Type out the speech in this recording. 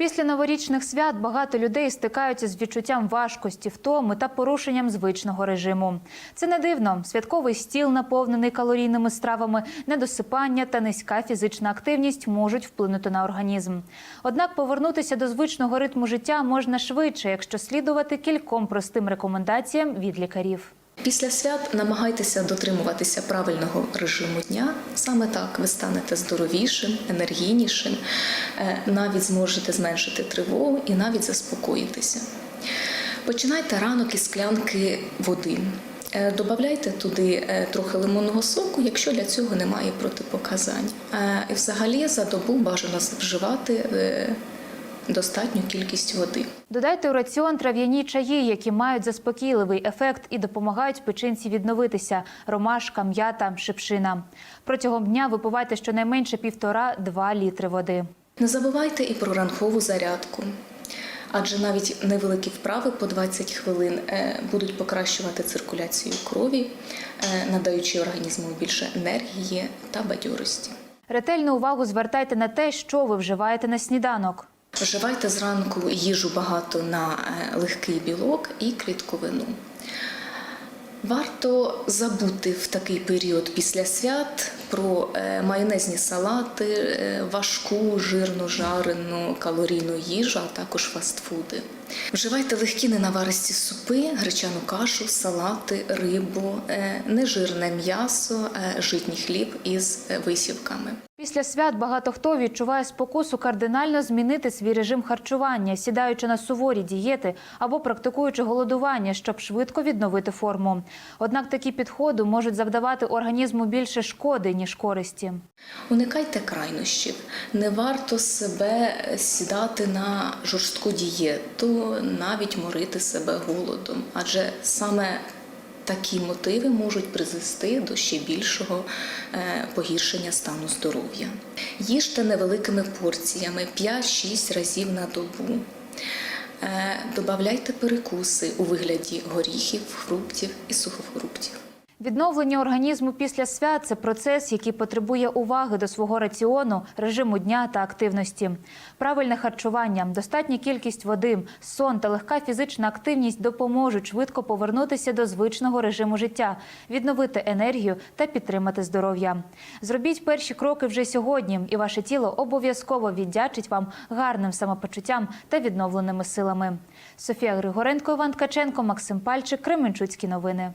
Після новорічних свят багато людей стикаються з відчуттям важкості, втоми та порушенням звичного режиму. Це не дивно. Святковий стіл, наповнений калорійними стравами, недосипання та низька фізична активність можуть вплинути на організм. Однак повернутися до звичного ритму життя можна швидше, якщо слідувати кільком простим рекомендаціям від лікарів. Після свят намагайтеся дотримуватися правильного режиму дня. Саме так ви станете здоровішим, енергійнішим, е, навіть зможете зменшити тривогу і навіть заспокоїтися. Починайте ранок із склянки води. Е, Добавляйте туди е, трохи лимонного соку, якщо для цього немає протипоказань. І взагалі за добу бажано вживати достатню кількість води. Додайте у раціон трав'яні чаї, які мають заспокійливий ефект і допомагають печінці відновитися: ромашка, м'ята, шипшина. Протягом дня випивайте щонайменше півтора-два літри води. Не забувайте і про ранкову зарядку. Адже навіть невеликі вправи по 20 хвилин е, будуть покращувати циркуляцію крові, е, надаючи організму більше енергії та бадьорості. Ретельну увагу звертайте на те, що ви вживаєте на сніданок. Вживайте зранку їжу багато на е, легкий білок і клітковину. Варто забути в такий період після свят про е, майонезні салати, е, важку, жирну, жарену, калорійну їжу, а також фастфуди. Вживайте легкі ненаваристі супи, гречану кашу, салати, рибу, е, нежирне м'ясо, житній хліб із висівками. Після свят багато хто відчуває спокусу кардинально змінити свій режим харчування, сідаючи на суворі дієти або практикуючи голодування, щоб швидко відновити форму. Однак такі підходи можуть завдавати організму більше шкоди ніж користі. Уникайте крайнощів. Не варто себе сідати на жорстку дієту, навіть морити себе голодом, адже саме такі мотиви можуть призвести до ще більшого е, погіршення стану здоров'я. Їжте невеликими порціями 5-6 разів на добу. Е, Добавляйте перекуси у вигляді горіхів, фруктів і сухофруктів. Відновлення організму після свят це процес, який потребує уваги до свого раціону, режиму дня та активності. Правильне харчування, достатня кількість води, сон та легка фізична активність допоможуть швидко повернутися до звичного режиму життя, відновити енергію та підтримати здоров'я. Зробіть перші кроки вже сьогодні, і ваше тіло обов'язково віддячить вам гарним самопочуттям та відновленими силами. Софія Григоренко, Іван Ткаченко, Максим Пальчик, Кременчуцькі новини.